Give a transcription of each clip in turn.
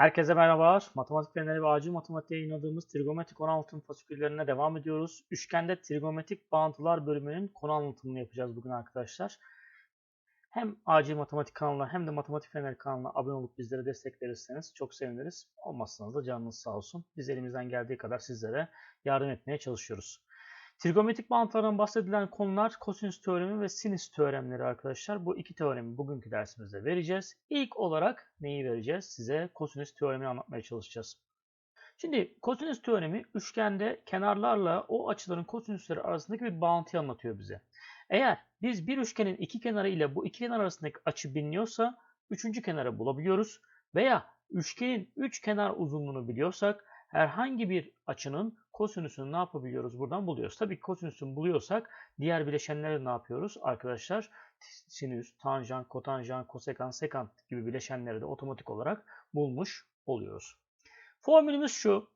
Herkese merhabalar. Matematik feneri ve acil matematikte yayınladığımız trigonometrik konu anlatım fasiküllerine devam ediyoruz. Üçgende trigonometrik bağıntılar bölümünün konu anlatımını yapacağız bugün arkadaşlar. Hem acil matematik kanalına hem de matematik feneri kanalına abone olup bizlere destek verirseniz çok seviniriz. Olmazsanız da canınız sağ olsun. Biz elimizden geldiği kadar sizlere yardım etmeye çalışıyoruz. Trigonometrik bağıntılardan bahsedilen konular kosinüs teoremi ve sinüs teoremleri arkadaşlar. Bu iki teoremi bugünkü dersimizde vereceğiz. İlk olarak neyi vereceğiz? Size kosinüs teoremini anlatmaya çalışacağız. Şimdi kosinüs teoremi üçgende kenarlarla o açıların kosinüsleri arasındaki bir bağıntıyı anlatıyor bize. Eğer biz bir üçgenin iki kenarı ile bu iki kenar arasındaki açı biliniyorsa üçüncü kenarı bulabiliyoruz. Veya üçgenin üç kenar uzunluğunu biliyorsak herhangi bir açının kosinüsünü ne yapabiliyoruz? Buradan buluyoruz. Tabii kosinüsünü buluyorsak diğer bileşenleri ne yapıyoruz? Arkadaşlar sinüs, tanjant, kotanjant, kosekant, sekant gibi bileşenleri de otomatik olarak bulmuş oluyoruz. Formülümüz şu.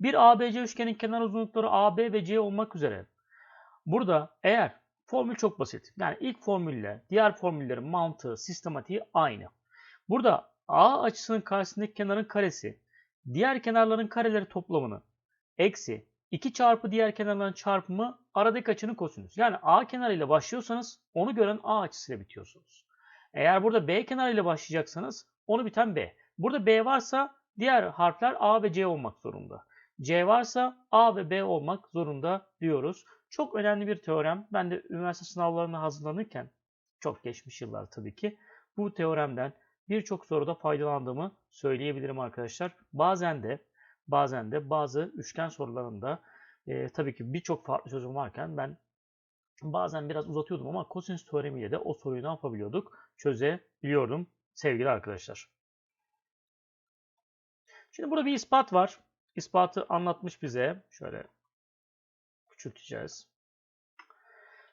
Bir ABC üçgenin kenar uzunlukları AB ve C olmak üzere. Burada eğer formül çok basit. Yani ilk formülle diğer formüllerin mantığı, sistematiği aynı. Burada A açısının karşısındaki kenarın karesi diğer kenarların kareleri toplamını eksi 2 çarpı diğer kenarların çarpımı aradaki açının kosinüs. Yani A kenarıyla başlıyorsanız onu gören A açısıyla bitiyorsunuz. Eğer burada B kenarıyla başlayacaksanız onu biten B. Burada B varsa diğer harfler A ve C olmak zorunda. C varsa A ve B olmak zorunda diyoruz. Çok önemli bir teorem. Ben de üniversite sınavlarına hazırlanırken çok geçmiş yıllar tabii ki bu teoremden birçok soruda faydalandığımı söyleyebilirim arkadaşlar. Bazen de bazen de bazı üçgen sorularında e, tabii ki birçok farklı çözüm varken ben bazen biraz uzatıyordum ama kosinüs teoremiyle de o soruyu ne yapabiliyorduk? Çözebiliyordum sevgili arkadaşlar. Şimdi burada bir ispat var. İspatı anlatmış bize. Şöyle küçülteceğiz.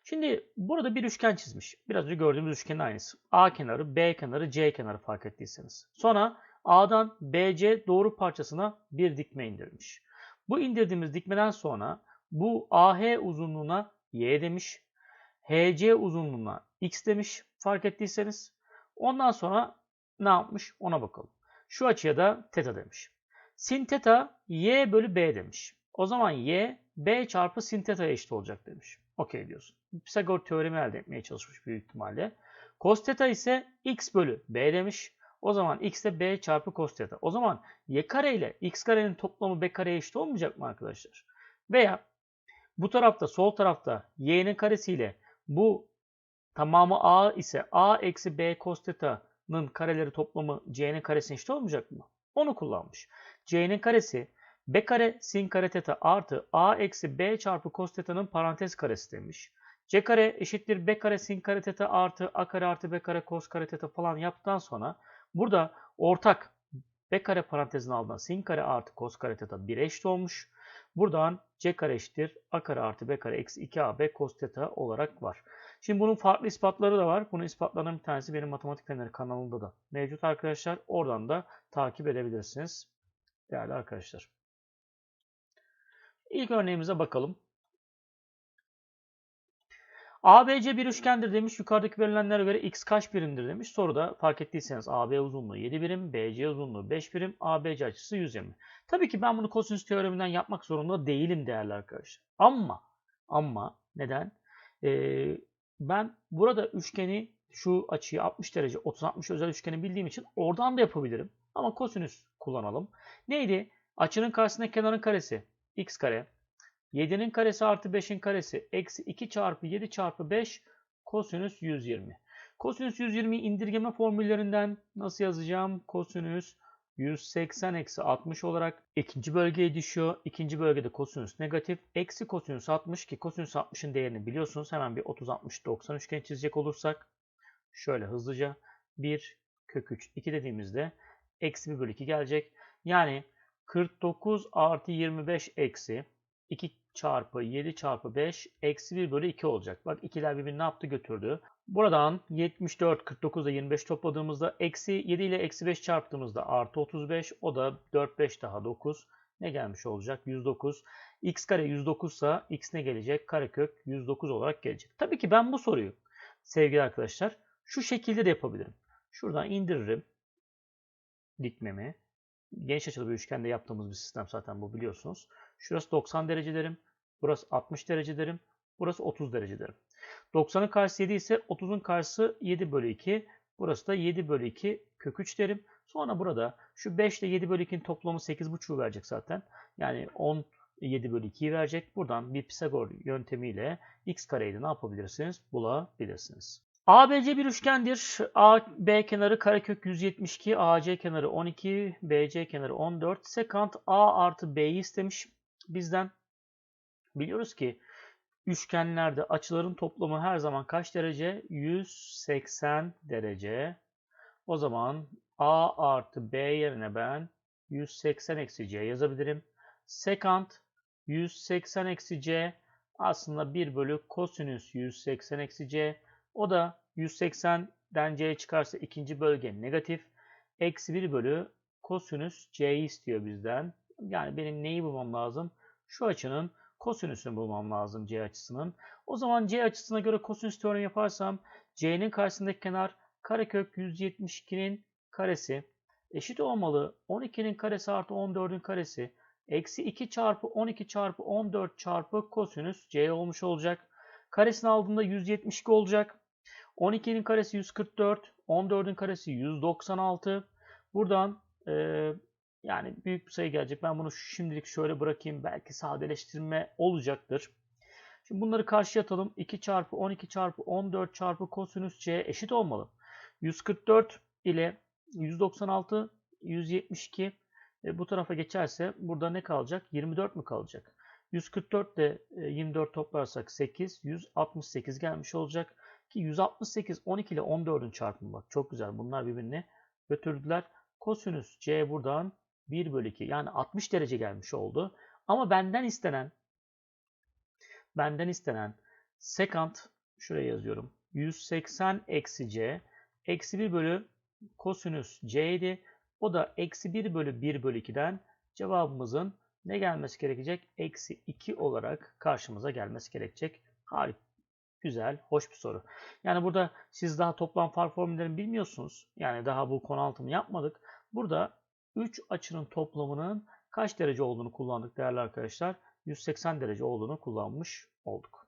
Şimdi burada bir üçgen çizmiş. Biraz önce gördüğümüz üçgenin aynısı. A kenarı, B kenarı, C kenarı fark ettiyseniz. Sonra A'dan BC doğru parçasına bir dikme indirmiş. Bu indirdiğimiz dikmeden sonra bu AH uzunluğuna Y demiş. HC uzunluğuna X demiş fark ettiyseniz. Ondan sonra ne yapmış ona bakalım. Şu açıya da teta demiş. Sin teta Y bölü B demiş. O zaman Y B çarpı sin teta'ya eşit olacak demiş. Okey diyorsun. Pisagor teoremi elde etmeye çalışmış büyük ihtimalle. Cos theta ise x bölü b demiş. O zaman x de b çarpı cos theta. O zaman y kare ile x karenin toplamı b kareye eşit olmayacak mı arkadaşlar? Veya bu tarafta sol tarafta y'nin karesiyle bu tamamı a ise a eksi b cos theta'nın kareleri toplamı c'nin karesine eşit olmayacak mı? Onu kullanmış. c'nin karesi b kare sin kare teta artı a eksi b çarpı cos teta'nın parantez karesi demiş. c kare eşittir b kare sin kare teta artı a kare artı b kare cos kare teta falan yaptıktan sonra burada ortak b kare parantezin altından sin kare artı cos kare teta 1 eşit olmuş. Buradan c kare eşittir a kare artı b kare eksi 2ab cos teta olarak var. Şimdi bunun farklı ispatları da var. Bunun ispatlarından bir tanesi benim Matematik Feneri kanalında da mevcut arkadaşlar. Oradan da takip edebilirsiniz değerli arkadaşlar. İlk örneğimize bakalım. ABC bir üçgendir demiş. Yukarıdaki verilenlere göre x kaç birimdir demiş. Soruda fark ettiyseniz AB uzunluğu 7 birim, BC uzunluğu 5 birim, ABC açısı 120. Tabii ki ben bunu kosinüs teoreminden yapmak zorunda değilim değerli arkadaşlar. Ama ama neden? Ee, ben burada üçgeni şu açıyı 60 derece 30-60 özel üçgeni bildiğim için oradan da yapabilirim. Ama kosinüs kullanalım. Neydi? Açının karşısındaki kenarın karesi x kare 7'nin karesi artı 5'in karesi eksi 2 çarpı 7 çarpı 5 kosinüs 120. Kosinüs 120 indirgeme formüllerinden nasıl yazacağım? Kosinüs 180 eksi 60 olarak ikinci bölgeye düşüyor. İkinci bölgede kosinüs negatif. Eksi kosinüs 60 ki kosinüs 60'ın değerini biliyorsunuz. Hemen bir 30 60 90 üçgen çizecek olursak şöyle hızlıca 1 kök 3 2 dediğimizde eksi 1 bölü 2 gelecek. Yani 49 artı 25 eksi 2 çarpı 7 çarpı 5 eksi 1 bölü 2 olacak. Bak ikiler birbirini ne yaptı götürdü. Buradan 74, 49 ile 25 topladığımızda eksi 7 ile eksi 5 çarptığımızda artı 35 o da 4, 5 daha 9. Ne gelmiş olacak? 109. x kare 109 ise x ne gelecek? Karekök 109 olarak gelecek. Tabii ki ben bu soruyu sevgili arkadaşlar şu şekilde de yapabilirim. Şuradan indiririm dikmemi. geniş açılı bir üçgende yaptığımız bir sistem zaten bu biliyorsunuz. Şurası 90 derece derim. Burası 60 derece derim. Burası 30 derece derim. 90'ın karşısı 7 ise 30'un karşısı 7 bölü 2. Burası da 7 bölü 2 kök 3 derim. Sonra burada şu 5 ile 7 bölü 2'nin toplamı 8,5'u verecek zaten. Yani 10 7 bölü 2'yi verecek. Buradan bir Pisagor yöntemiyle x kareyi de ne yapabilirsiniz? Bulabilirsiniz. ABC bir üçgendir. AB kenarı karekök 172, AC kenarı 12, BC kenarı 14. Sekant A artı B'yi istemiş bizden. Biliyoruz ki üçgenlerde açıların toplamı her zaman kaç derece? 180 derece. O zaman A artı B yerine ben 180 eksi C yazabilirim. Sekant 180 eksi C aslında 1 bölü kosinüs 180 eksi C. O da 180'den C çıkarsa ikinci bölge negatif. Eksi 1 bölü kosinüs C'yi istiyor bizden. Yani benim neyi bulmam lazım? Şu açının kosinüsünü bulmam lazım C açısının. O zaman C açısına göre kosinüs teoremi yaparsam C'nin karşısındaki kenar karekök 172'nin karesi eşit olmalı. 12'nin karesi artı 14'ün karesi eksi 2 çarpı 12 çarpı 14 çarpı kosinüs C olmuş olacak. Karesini aldığımda 172 olacak. 12'nin karesi 144, 14'ün karesi 196. Buradan e, yani büyük bir sayı gelecek. Ben bunu şimdilik şöyle bırakayım. Belki sadeleştirme olacaktır. Şimdi bunları karşıya atalım. 2 çarpı 12 çarpı 14 çarpı kosinüs C eşit olmalı. 144 ile 196, 172 e, bu tarafa geçerse burada ne kalacak? 24 mü kalacak? 144 ile 24 toplarsak 8, 168 gelmiş olacak. Ki 168 12 ile 14'ün çarpımı bak çok güzel. Bunlar birbirini götürdüler. Kosinüs C buradan 1 bölü 2 yani 60 derece gelmiş oldu. Ama benden istenen benden istenen sekant şuraya yazıyorum. 180 eksi C eksi 1 bölü kosinüs C idi. O da eksi 1 bölü 1 bölü 2'den cevabımızın ne gelmesi gerekecek? Eksi 2 olarak karşımıza gelmesi gerekecek. Harika. Güzel, hoş bir soru. Yani burada siz daha toplam fark formüllerini bilmiyorsunuz. Yani daha bu konu altını yapmadık. Burada 3 açının toplamının kaç derece olduğunu kullandık değerli arkadaşlar. 180 derece olduğunu kullanmış olduk.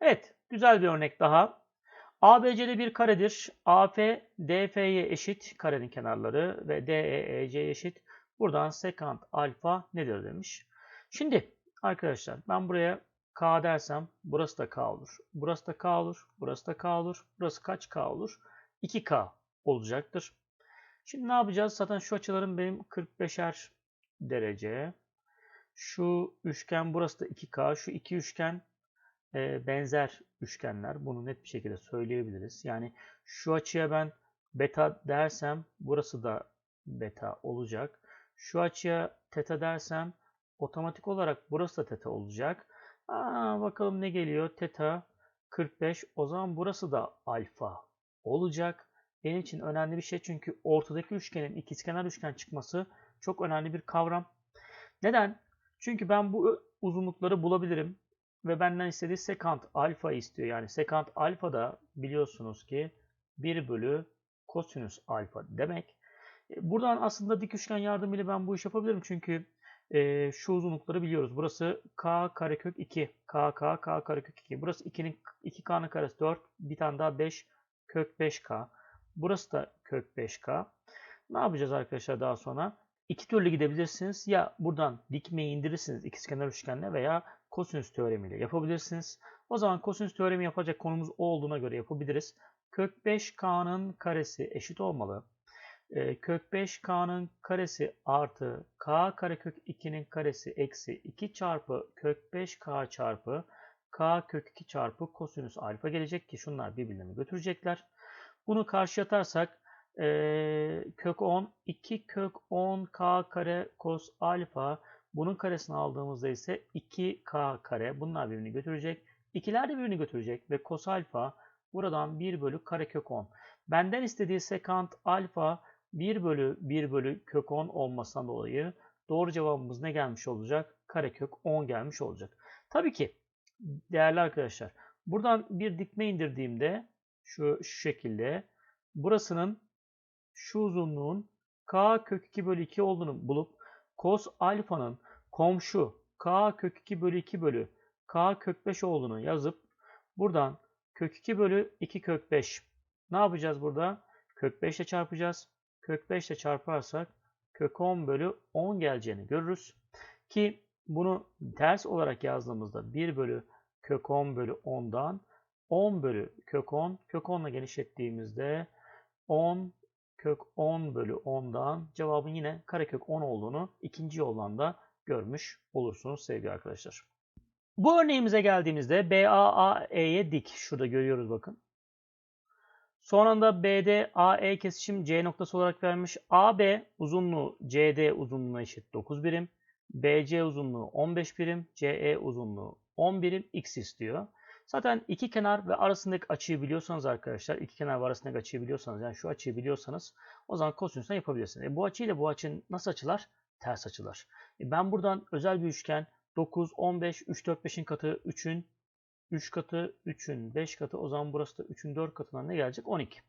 Evet, güzel bir örnek daha. ABC'de bir karedir. AF, DF'ye eşit karenin kenarları ve DE, EC'ye eşit. Buradan sekant alfa nedir demiş. Şimdi arkadaşlar ben buraya K dersem burası da K olur. Burası da K olur. Burası da K olur. Burası kaç K olur? 2K olacaktır. Şimdi ne yapacağız? Zaten şu açılarım benim 45'er derece. Şu üçgen burası da 2K. Şu iki üçgen e, benzer üçgenler. Bunu net bir şekilde söyleyebiliriz. Yani şu açıya ben beta dersem burası da beta olacak. Şu açıya teta dersem otomatik olarak burası da teta olacak. Aa, bakalım ne geliyor? Teta 45. O zaman burası da alfa olacak. Benim için önemli bir şey çünkü ortadaki üçgenin ikizkenar üçgen çıkması çok önemli bir kavram. Neden? Çünkü ben bu uzunlukları bulabilirim ve benden istediği sekant alfa istiyor. Yani sekant alfa da biliyorsunuz ki 1 bölü kosinüs alfa demek. E, buradan aslında dik üçgen yardımıyla ben bu iş yapabilirim. Çünkü e, şu uzunlukları biliyoruz. Burası k karekök 2. k k k karekök 2. Burası 2'nin 2k'nın karesi 4. Bir tane daha 5 kök 5k. Burası da kök 5k. Ne yapacağız arkadaşlar daha sonra? İki türlü gidebilirsiniz. Ya buradan dikmeyi indirirsiniz ikizkenar üçgenle veya kosinüs teoremiyle yapabilirsiniz. O zaman kosinüs teoremi yapacak konumuz o olduğuna göre yapabiliriz. Kök 5k'nın karesi eşit olmalı. Ee, kök 5k'nın karesi artı k karekök 2'nin karesi eksi 2 çarpı kök 5k çarpı k kök 2 çarpı kosinüs alfa gelecek ki şunlar birbirlerini götürecekler. Bunu karşı atarsak e, kök 10 2 kök 10 k kare kos alfa bunun karesini aldığımızda ise 2k kare bunlar birbirini götürecek. İkiler de birbirini götürecek ve kos alfa buradan 1 bölü kare kök 10. Benden istediği sekant alfa 1 bölü 1 bölü kök 10 olmasından dolayı doğru cevabımız ne gelmiş olacak? Karekök 10 gelmiş olacak. Tabii ki değerli arkadaşlar buradan bir dikme indirdiğimde şu, şu şekilde burasının şu uzunluğun k kök 2 bölü 2 olduğunu bulup cos alfanın komşu k kök 2 bölü 2 bölü k kök 5 olduğunu yazıp buradan kök 2 bölü 2 kök 5 ne yapacağız burada? Kök 5 ile çarpacağız. Kök 5 ile çarparsak kök 10 bölü 10 geleceğini görürüz. Ki bunu ters olarak yazdığımızda 1 bölü kök 10 bölü 10'dan 10 bölü kök 10 kök 10 ile genişlettiğimizde 10 kök 10 bölü 10'dan cevabın yine karekök 10 olduğunu ikinci yoldan da görmüş olursunuz sevgili arkadaşlar. Bu örneğimize geldiğimizde BAAE'ye dik. Şurada görüyoruz bakın. Sonra da BD AE kesişim C noktası olarak vermiş. AB uzunluğu CD uzunluğuna eşit 9 birim. BC uzunluğu 15 birim. CE uzunluğu 10 birim. X istiyor. Zaten iki kenar ve arasındaki açıyı biliyorsanız arkadaşlar, iki kenar ve arasındaki açıyı biliyorsanız, yani şu açıyı biliyorsanız o zaman kosinüsten yapabilirsiniz. E bu açıyla bu açı nasıl açılar? Ters açılar. E ben buradan özel bir üçgen 9, 15, 3, 4, 5'in katı 3'ün 3 katı, 3'ün 5 katı. O zaman burası da 3'ün 4 katından ne gelecek? 12.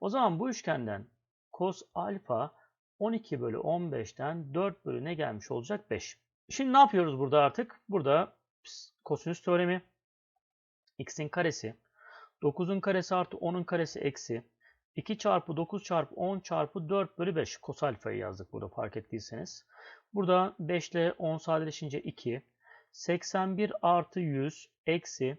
O zaman bu üçgenden cos alfa 12 bölü 15'ten 4 bölü ne gelmiş olacak? 5. Şimdi ne yapıyoruz burada artık? Burada kosinüs teoremi x'in karesi 9'un karesi artı 10'un karesi eksi 2 çarpı 9 çarpı 10 çarpı 4 bölü 5 kos alfayı yazdık burada fark ettiyseniz. Burada 5 ile 10 sadeleşince 2. 81 artı 100 eksi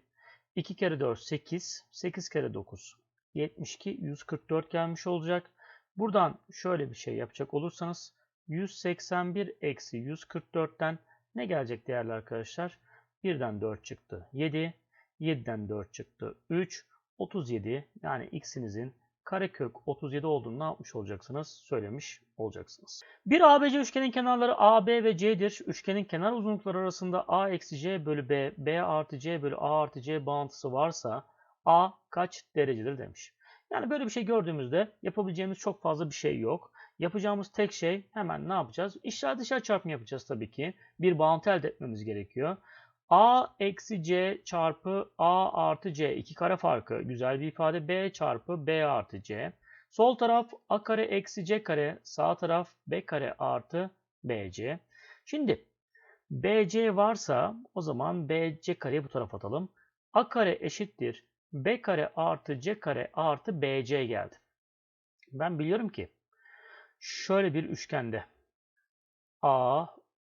2 kere 4 8. 8 kere 9 72 144 gelmiş olacak. Buradan şöyle bir şey yapacak olursanız 181 eksi 144'ten ne gelecek değerli arkadaşlar? 1'den 4 çıktı 7. 7'den 4 çıktı 3. 37 yani x'inizin karekök 37 olduğunu ne yapmış olacaksınız? Söylemiş olacaksınız. Bir ABC üçgenin kenarları AB ve C'dir. Üçgenin kenar uzunlukları arasında A eksi C bölü B, B artı C bölü A artı C bağıntısı varsa A kaç derecedir demiş. Yani böyle bir şey gördüğümüzde yapabileceğimiz çok fazla bir şey yok. Yapacağımız tek şey hemen ne yapacağız? İşler dışarı çarpımı yapacağız tabii ki. Bir bağıntı elde etmemiz gerekiyor. A eksi C çarpı A artı C. iki kare farkı. Güzel bir ifade. B çarpı B artı C. Sol taraf A kare eksi C kare. Sağ taraf B kare artı BC. Şimdi BC varsa o zaman BC kareyi bu tarafa atalım. A kare eşittir. B kare artı C kare artı BC geldi. Ben biliyorum ki şöyle bir üçgende A,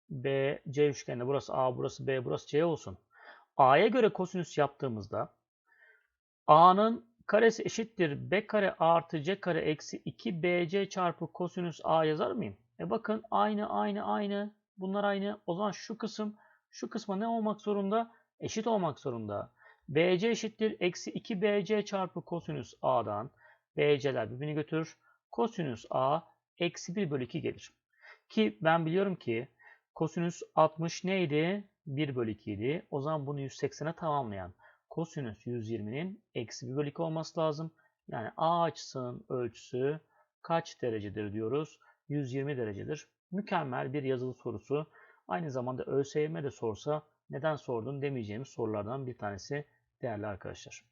B, C üçgeninde burası A, burası B, burası C olsun. A'ya göre kosinüs yaptığımızda A'nın karesi eşittir B kare artı C kare eksi 2 BC çarpı kosinüs A yazar mıyım? E bakın aynı aynı aynı. Bunlar aynı. O zaman şu kısım şu kısma ne olmak zorunda? Eşit olmak zorunda. BC eşittir eksi 2 BC çarpı kosinüs A'dan. BC'ler birbirini götürür. Kosinüs A eksi 1 bölü 2 gelir. Ki ben biliyorum ki Kosinüs 60 neydi? 1 bölü 2 idi. O zaman bunu 180'e tamamlayan kosinüs 120'nin eksi 1 bölü 2 olması lazım. Yani A açısının ölçüsü kaç derecedir diyoruz? 120 derecedir. Mükemmel bir yazılı sorusu. Aynı zamanda ÖSYM de sorsa neden sordun demeyeceğimiz sorulardan bir tanesi değerli arkadaşlar.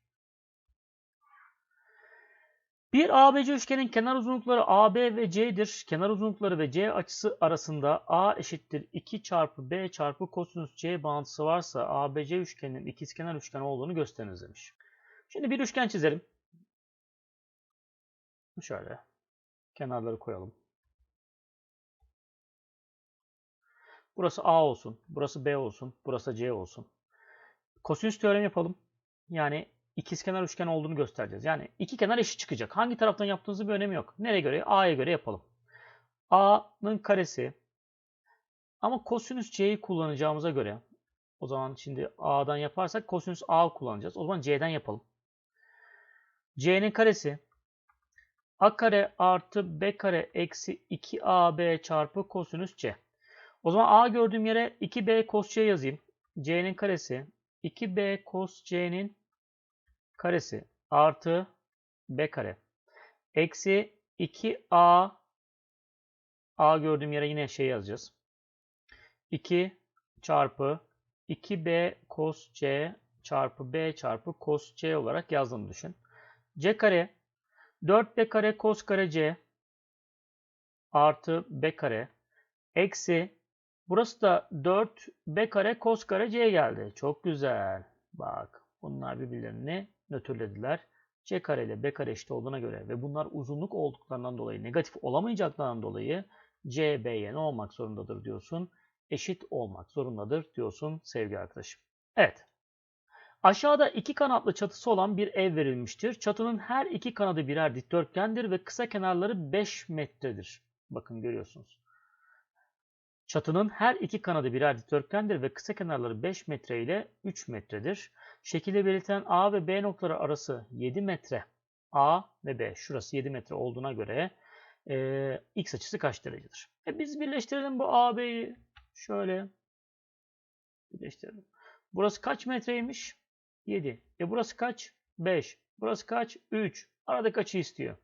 Bir ABC üçgenin kenar uzunlukları AB ve C'dir. Kenar uzunlukları ve C açısı arasında A eşittir 2 çarpı B çarpı kosinüs C bağıntısı varsa ABC üçgeninin ikizkenar üçgen olduğunu gösteriniz demiş. Şimdi bir üçgen çizelim. Şöyle kenarları koyalım. Burası A olsun, burası B olsun, burası C olsun. Kosinüs teoremi yapalım. Yani ikizkenar üçgen olduğunu göstereceğiz. Yani iki kenar eşit çıkacak. Hangi taraftan yaptığınızı bir önemi yok. Nereye göre? A'ya göre yapalım. A'nın karesi ama kosinüs C'yi kullanacağımıza göre o zaman şimdi A'dan yaparsak kosinüs A kullanacağız. O zaman C'den yapalım. C'nin karesi A kare artı B kare eksi 2AB çarpı kosinüs C. O zaman A gördüğüm yere 2B cos C yazayım. C'nin karesi 2B cos C'nin karesi artı b kare eksi 2a a gördüğüm yere yine şey yazacağız. 2 çarpı 2b cos c çarpı b çarpı cos c olarak yazdığını düşün. c kare 4b kare cos kare c artı b kare eksi burası da 4 b kare cos kare c geldi. Çok güzel. Bak bunlar birbirlerini nötrlediler. c kare ile b kare eşit olduğuna göre ve bunlar uzunluk olduklarından dolayı negatif olamayacaklarından dolayı c b'ye ne olmak zorundadır diyorsun. Eşit olmak zorundadır diyorsun sevgili arkadaşım. Evet. Aşağıda iki kanatlı çatısı olan bir ev verilmiştir. Çatının her iki kanadı birer dikdörtgendir ve kısa kenarları 5 metredir. Bakın görüyorsunuz. Çatının her iki kanadı birer dikdörtgendir ve kısa kenarları 5 metre ile 3 metredir. Şekilde belirtilen A ve B noktaları arası 7 metre. A ve B şurası 7 metre olduğuna göre e, x açısı kaç derecedir? E biz birleştirelim bu A, B'yi. Şöyle birleştirelim. Burası kaç metreymiş? 7. E burası kaç? 5. Burası kaç? 3. Aradaki açı istiyor.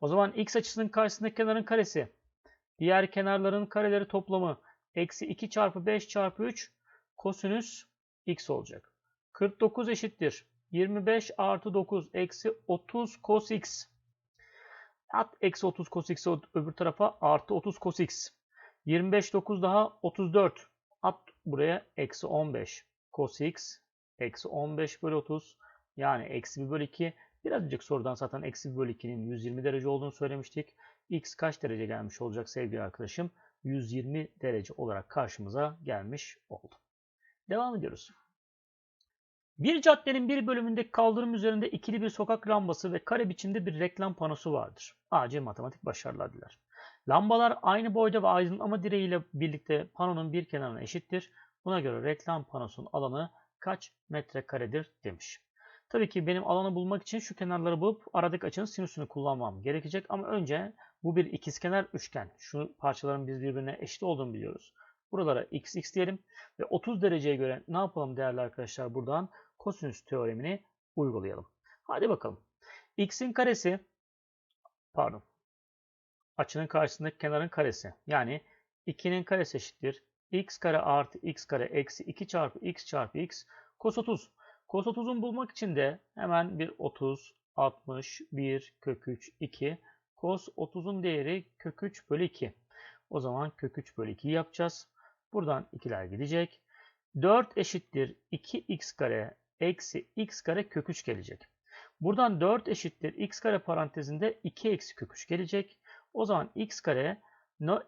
O zaman x açısının karşısındaki kenarın karesi. Diğer kenarların kareleri toplamı. Eksi 2 çarpı 5 çarpı 3 kosinüs x olacak. 49 eşittir. 25 artı 9 eksi 30 cos x. At eksi 30 cos x'i öbür tarafa artı 30 cos x. 25 9 daha 34. At buraya eksi 15 cos x eksi 15 bölü 30 yani eksi 1 bölü 2. Biraz önceki sorudan zaten eksi 1 bölü 2'nin 120 derece olduğunu söylemiştik. X kaç derece gelmiş olacak sevgili arkadaşım? 120 derece olarak karşımıza gelmiş oldu. Devam ediyoruz. Bir caddenin bir bölümünde kaldırım üzerinde ikili bir sokak lambası ve kare biçimde bir reklam panosu vardır. AC matematik başarılar diler. Lambalar aynı boyda ve aydınlama direğiyle birlikte panonun bir kenarına eşittir. Buna göre reklam panosunun alanı kaç metrekaredir demiş. Tabii ki benim alanı bulmak için şu kenarları bulup aradaki açının sinüsünü kullanmam gerekecek. Ama önce bu bir ikizkenar üçgen. Şu parçaların biz birbirine eşit olduğunu biliyoruz. Buralara x x diyelim ve 30 dereceye göre ne yapalım değerli arkadaşlar buradan kosinüs teoremini uygulayalım. Hadi bakalım. x'in karesi pardon açının karşısındaki kenarın karesi yani 2'nin karesi eşittir x kare artı x kare eksi 2 çarpı x çarpı x cos 30. Cos 30'un bulmak için de hemen bir 30, 60, 1, kök 3, 2. Cos 30'un değeri kök 3 bölü 2. O zaman kök 3 bölü 2 yapacağız. Buradan ikiler gidecek. 4 eşittir 2x kare eksi x kare kök 3 gelecek. Buradan 4 eşittir x kare parantezinde 2 eksi kök 3 gelecek. O zaman x kare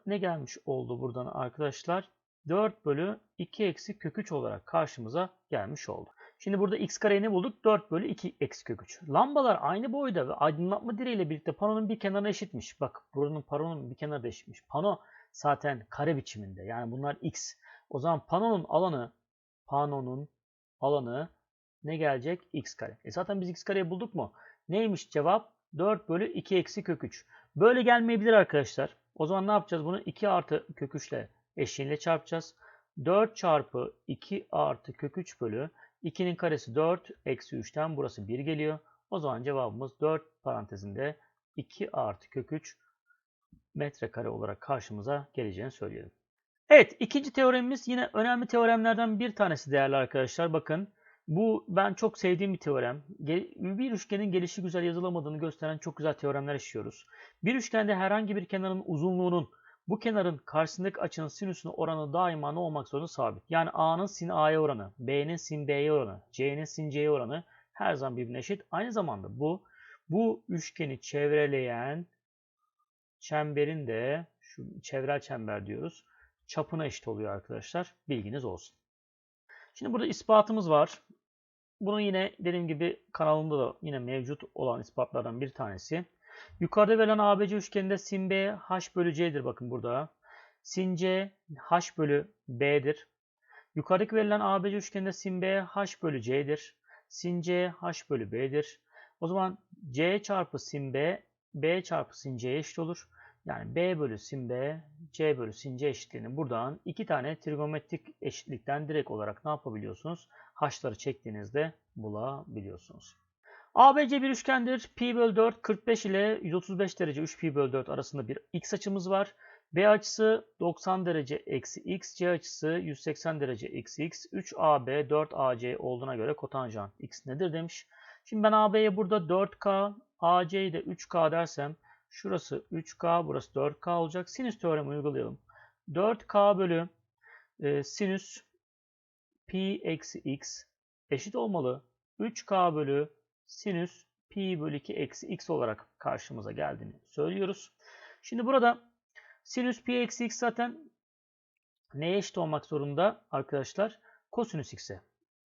ne gelmiş oldu buradan arkadaşlar? 4 bölü 2 eksi kök 3 olarak karşımıza gelmiş oldu. Şimdi burada x kareyi ne bulduk? 4 bölü 2 eksi kök 3. Lambalar aynı boyda ve aydınlatma direğiyle birlikte panonun bir kenarına eşitmiş. Bak buranın panonun bir kenarı eşitmiş. Pano zaten kare biçiminde. Yani bunlar x. O zaman panonun alanı panonun alanı ne gelecek? x kare. E zaten biz x kareyi bulduk mu? Neymiş cevap? 4 bölü 2 eksi kök 3. Böyle gelmeyebilir arkadaşlar. O zaman ne yapacağız? Bunu 2 artı kök 3 ile eşiğiyle çarpacağız. 4 çarpı 2 artı kök 3 bölü 2'nin karesi 4 eksi 3'ten burası 1 geliyor. O zaman cevabımız 4 parantezinde 2 artı kök 3 metrekare olarak karşımıza geleceğini söyleyelim. Evet ikinci teoremimiz yine önemli teoremlerden bir tanesi değerli arkadaşlar. Bakın bu ben çok sevdiğim bir teorem. Bir üçgenin gelişi güzel yazılamadığını gösteren çok güzel teoremler işliyoruz. Bir üçgende herhangi bir kenarın uzunluğunun bu kenarın karşısındaki açının sinüsünün oranı daima ne olmak zorunda sabit. Yani A'nın sin A'ya oranı, B'nin sin B'ye oranı, C'nin sin C'ye oranı her zaman birbirine eşit. Aynı zamanda bu bu üçgeni çevreleyen çemberin de şu çevrel çember diyoruz. Çapına eşit oluyor arkadaşlar. Bilginiz olsun. Şimdi burada ispatımız var. Bunu yine dediğim gibi kanalımda da yine mevcut olan ispatlardan bir tanesi. Yukarıda verilen ABC üçgeninde sin B h bölü C'dir bakın burada. Sin C h bölü B'dir. Yukarıdaki verilen ABC üçgeninde sin B h bölü C'dir. Sin C h bölü B'dir. O zaman C çarpı sin B, B çarpı sin C eşit olur. Yani B bölü sin B, C bölü sin C eşitliğini buradan iki tane trigonometrik eşitlikten direkt olarak ne yapabiliyorsunuz? H'ları çektiğinizde bulabiliyorsunuz. ABC bir üçgendir. Pi bölü 4 45 ile 135 derece 3 pi bölü 4 arasında bir x açımız var. B açısı 90 derece eksi x, C açısı 180 derece eksi x, 3AB 4AC olduğuna göre kotanjant x nedir demiş. Şimdi ben AB'ye burada 4K, AC'yi de 3K dersem Şurası 3K, burası 4K olacak. Sinüs teoremi uygulayalım. 4K bölü e, sinüs pi eksi x eşit olmalı. 3K bölü sinüs pi bölü 2 eksi x olarak karşımıza geldiğini söylüyoruz. Şimdi burada sinüs pi eksi x zaten neye eşit olmak zorunda arkadaşlar? Kosinüs x'e.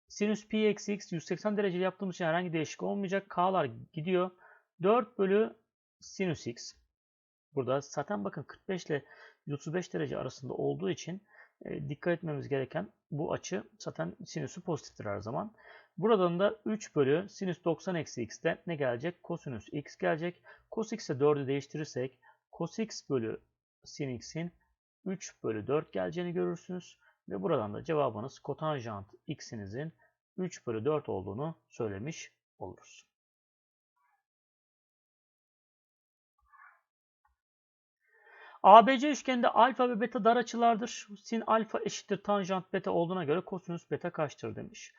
Sinüs pi eksi x 180 dereceli yaptığımız için herhangi değişik olmayacak. K'lar gidiyor. 4 bölü sinüs x. Burada zaten bakın 45 ile 135 derece arasında olduğu için e, dikkat etmemiz gereken bu açı zaten sinüsü pozitiftir her zaman. Buradan da 3 bölü sinüs 90 eksi x'te ne gelecek? Kosinüs x gelecek. Cos x'e 4'ü değiştirirsek cos x bölü sin x'in 3 bölü 4 geleceğini görürsünüz. Ve buradan da cevabınız kotanjant x'inizin 3 bölü 4 olduğunu söylemiş oluruz. ABC üçgeninde alfa ve beta dar açılardır. Sin alfa eşittir tanjant beta olduğuna göre kosinüs beta kaçtır demiş.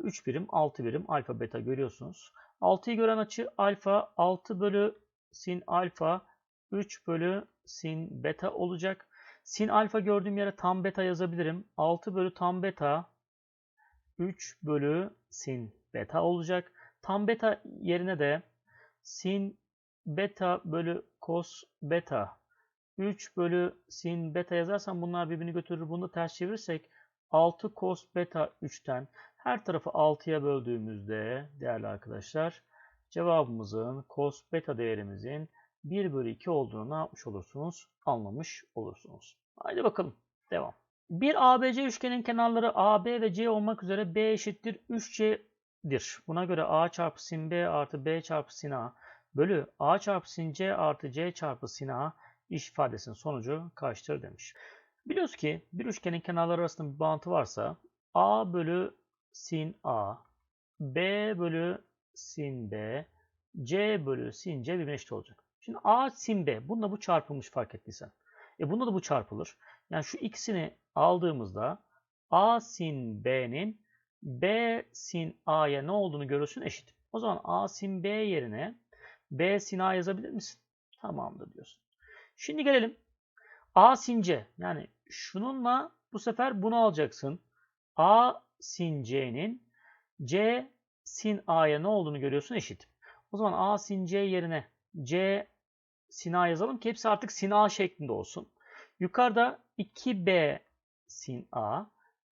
3 birim, 6 birim alfa beta görüyorsunuz. 6'yı gören açı alfa 6 bölü sin alfa 3 bölü sin beta olacak. Sin alfa gördüğüm yere tam beta yazabilirim. 6 bölü tam beta 3 bölü sin beta olacak. Tam beta yerine de sin beta bölü cos beta 3 bölü sin beta yazarsam bunlar birbirini götürür. Bunu da ters çevirirsek 6 cos beta 3'ten her tarafı 6'ya böldüğümüzde değerli arkadaşlar cevabımızın cos beta değerimizin 1 bölü 2 olduğunu ne yapmış olursunuz? Anlamış olursunuz. Haydi bakalım. Devam. Bir ABC üçgenin kenarları AB ve C olmak üzere B eşittir 3C'dir. Buna göre A çarpı sin B artı B çarpı sin A bölü A çarpı sin C artı C çarpı sin A iş ifadesinin sonucu kaçtır demiş. Biliyoruz ki bir üçgenin kenarları arasında bir bağıntı varsa A bölü sin A, B bölü sin B, C bölü sin C birbirine eşit olacak. Şimdi A sin B. Bununla bu çarpılmış fark ettiysen. E bunda da bu çarpılır. Yani şu ikisini aldığımızda A sin B'nin B sin A'ya ne olduğunu görürsün eşit. O zaman A sin B yerine B sin A yazabilir misin? Tamamdır diyorsun. Şimdi gelelim. A sin C. Yani şununla bu sefer bunu alacaksın. A sin C'nin C sin A'ya ne olduğunu görüyorsun eşit. O zaman A sin C yerine C sin A yazalım ki hepsi artık sin A şeklinde olsun. Yukarıda 2B sin A,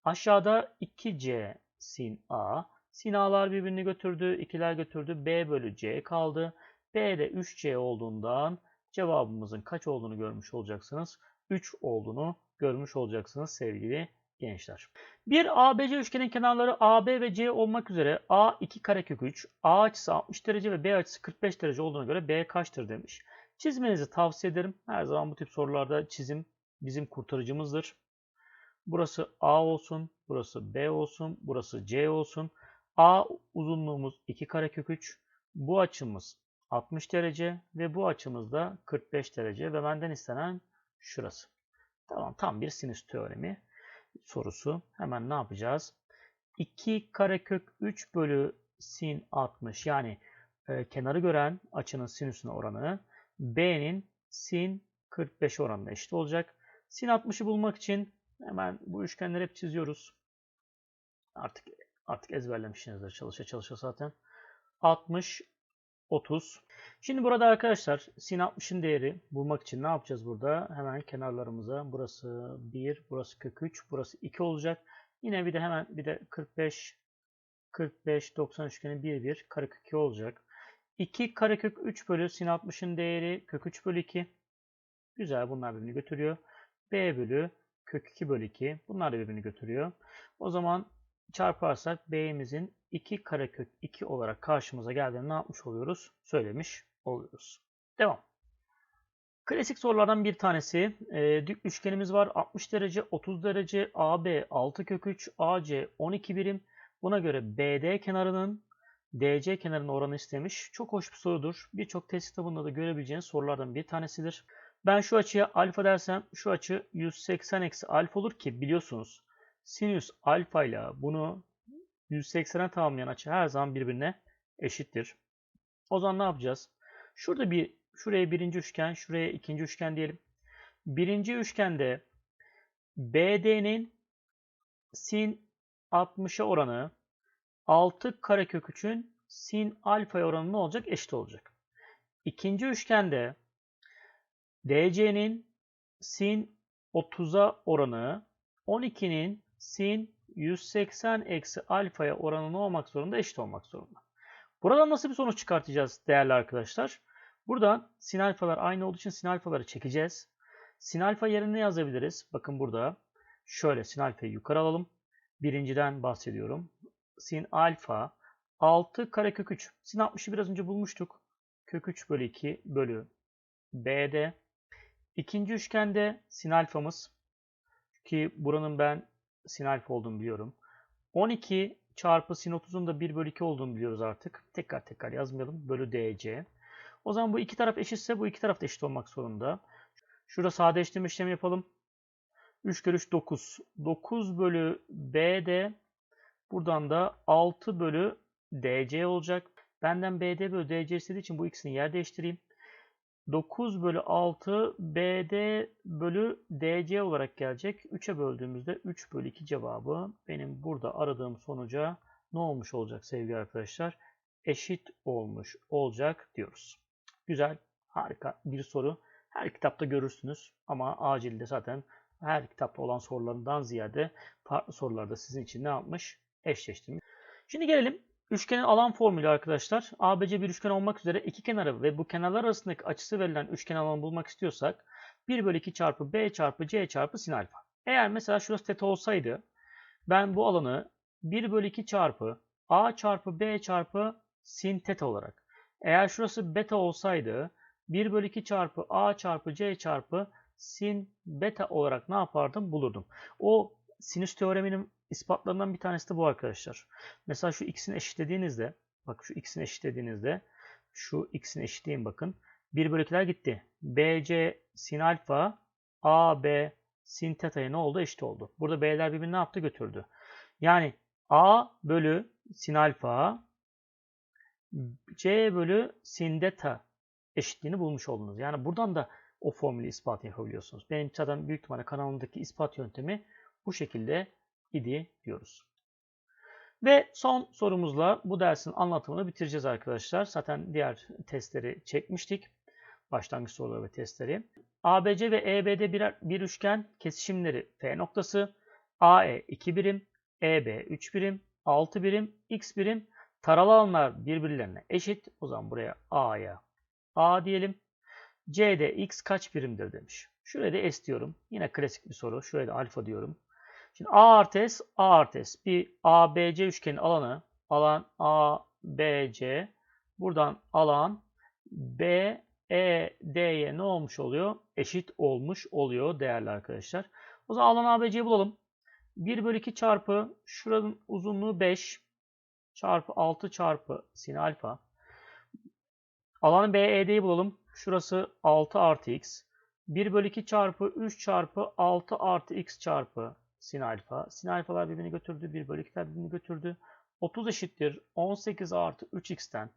aşağıda 2C sin A. Sin A'lar birbirini götürdü, ikiler götürdü. B bölü C kaldı. B'de 3C olduğundan cevabımızın kaç olduğunu görmüş olacaksınız. 3 olduğunu görmüş olacaksınız sevgili gençler. Bir ABC üçgenin kenarları AB ve C olmak üzere A 2 karekök 3, A açısı 60 derece ve B açısı 45 derece olduğuna göre B kaçtır demiş. Çizmenizi tavsiye ederim. Her zaman bu tip sorularda çizim bizim kurtarıcımızdır. Burası A olsun, burası B olsun, burası C olsun. A uzunluğumuz 2 karekök 3. Bu açımız 60 derece ve bu açımız da 45 derece ve benden istenen şurası. Tamam tam bir sinüs teoremi sorusu. Hemen ne yapacağız? 2 karekök 3 bölü sin 60 yani e, kenarı gören açının sinüsüne oranı B'nin sin 45 oranına eşit olacak. Sin 60'ı bulmak için hemen bu üçgenleri hep çiziyoruz. Artık artık ezberlemişsinizdir çalışa çalışa zaten. 60 30. Şimdi burada arkadaşlar sin 60'ın değeri bulmak için ne yapacağız burada? Hemen kenarlarımıza burası 1, burası kök 3, burası 2 olacak. Yine bir de hemen bir de 45 45 90 üçgeni 1 1 karekök 2 olacak. 2 karekök 3 bölü sin 60'ın değeri kök 3 bölü 2. Güzel bunlar birbirini götürüyor. B bölü kök 2 bölü 2. Bunlar da birbirini götürüyor. O zaman çarparsak B'imizin 2 karekök 2 olarak karşımıza geldiğini ne yapmış oluyoruz? Söylemiş oluyoruz. Devam. Klasik sorulardan bir tanesi. E, dik üçgenimiz var. 60 derece, 30 derece, AB 6 kök 3, AC 12 birim. Buna göre BD kenarının DC kenarının oranı istemiş. Çok hoş bir sorudur. Birçok test kitabında da görebileceğiniz sorulardan bir tanesidir. Ben şu açıya alfa dersem şu açı 180 eksi alfa olur ki biliyorsunuz sinüs alfa ile bunu 180'e tamamlayan açı her zaman birbirine eşittir. O zaman ne yapacağız? Şurada bir Şuraya birinci üçgen, şuraya ikinci üçgen diyelim. Birinci üçgende BD'nin sin 60'a oranı 6 karekök 3'ün sin alfaya oranı ne olacak? Eşit olacak. İkinci üçgende DC'nin sin 30'a oranı 12'nin sin 180 eksi alfaya oranı ne olmak zorunda? Eşit olmak zorunda. Buradan nasıl bir sonuç çıkartacağız değerli arkadaşlar? Buradan sin alfalar aynı olduğu için sin alfaları çekeceğiz. Sin alfa yerine ne yazabiliriz? Bakın burada şöyle sin alfayı yukarı alalım. Birinciden bahsediyorum. Sin alfa 6 karekök 3. Sin 60'ı biraz önce bulmuştuk. Kök 3 bölü 2 bölü B'de. İkinci üçgende sin alfamız ki buranın ben sin alfa olduğunu biliyorum. 12 çarpı sin 30'un da 1 bölü 2 olduğunu biliyoruz artık. Tekrar tekrar yazmayalım. Bölü DC. O zaman bu iki taraf eşitse bu iki taraf da eşit olmak zorunda. Şurada sadeleştirme işlemi yapalım. 3 kere 3 9. 9 bölü BD buradan da 6 bölü DC olacak. Benden BD bölü DC istediği için bu ikisini yer değiştireyim. 9 bölü 6 BD bölü DC olarak gelecek. 3'e böldüğümüzde 3 bölü 2 cevabı benim burada aradığım sonuca ne olmuş olacak sevgili arkadaşlar? Eşit olmuş olacak diyoruz. Güzel, harika bir soru. Her kitapta görürsünüz ama acilde zaten her kitapta olan sorularından ziyade farklı sorularda sizin için ne yapmış? Eşleştirmiş. Şimdi gelelim üçgenin alan formülü arkadaşlar. ABC bir üçgen olmak üzere iki kenarı ve bu kenarlar arasındaki açısı verilen üçgen alanı bulmak istiyorsak 1 bölü 2 çarpı B çarpı C çarpı sin alfa. Eğer mesela şurası teta olsaydı ben bu alanı 1 bölü 2 çarpı A çarpı B çarpı sin teta olarak. Eğer şurası beta olsaydı 1 bölü 2 çarpı A çarpı C çarpı sin beta olarak ne yapardım? Bulurdum. O sinüs teoreminin ispatlarından bir tanesi de bu arkadaşlar. Mesela şu x'ini eşitlediğinizde bak şu x'ini eşitlediğinizde şu x'ini eşitleyin bakın. 1 bölü 2'ler gitti. BC sin alfa AB sin teta'ya ne oldu? Eşit oldu. Burada B'ler birbirini ne yaptı? Götürdü. Yani A bölü sin alfa C bölü sin deta eşitliğini bulmuş oldunuz. Yani buradan da o formülü ispat yapabiliyorsunuz. Benim zaten büyük ihtimalle kanalımdaki ispat yöntemi bu şekilde idi diyoruz. Ve son sorumuzla bu dersin anlatımını bitireceğiz arkadaşlar. Zaten diğer testleri çekmiştik. Başlangıç soruları ve testleri. ABC ve EB'de birer, bir üçgen kesişimleri F noktası. AE 2 birim, EB 3 birim, 6 birim, X birim. Taralı alanlar birbirlerine eşit. O zaman buraya A'ya A diyelim. C'de X kaç birimdir demiş. Şuraya da S diyorum. Yine klasik bir soru. Şuraya da alfa diyorum. Şimdi A artı S, A artı S. Bir ABC üçgenin alanı, alan ABC. Buradan alan B, E, ne olmuş oluyor? Eşit olmuş oluyor değerli arkadaşlar. O zaman alan ABC'yi bulalım. 1 bölü 2 çarpı şuranın uzunluğu 5 çarpı 6 çarpı sin alfa. Alanı BED'yi bulalım. Şurası 6 artı x. 1 bölü 2 çarpı 3 çarpı 6 artı x çarpı sin alfa. Sin alfalar birbirini götürdü. 1 bölü 2'ler birbirini götürdü. 30 eşittir 18 artı 3x'ten.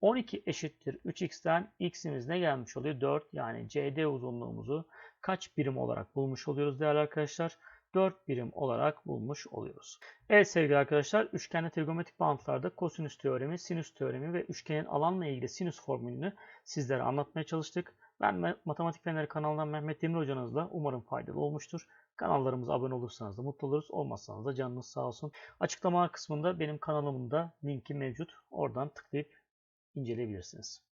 12 eşittir 3x'ten x'imiz ne gelmiş oluyor? 4 yani CD uzunluğumuzu kaç birim olarak bulmuş oluyoruz değerli arkadaşlar? 4 birim olarak bulmuş oluyoruz. Evet sevgili arkadaşlar, üçgenli trigonometrik bağıntılarda kosinüs teoremi, sinüs teoremi ve üçgenin alanla ilgili sinüs formülünü sizlere anlatmaya çalıştık. Ben Matematik Feneri kanalından Mehmet Demir hocanızla umarım faydalı olmuştur. Kanallarımıza abone olursanız da mutlu oluruz. Olmazsanız da canınız sağ olsun. Açıklama kısmında benim kanalımın da linki mevcut. Oradan tıklayıp inceleyebilirsiniz.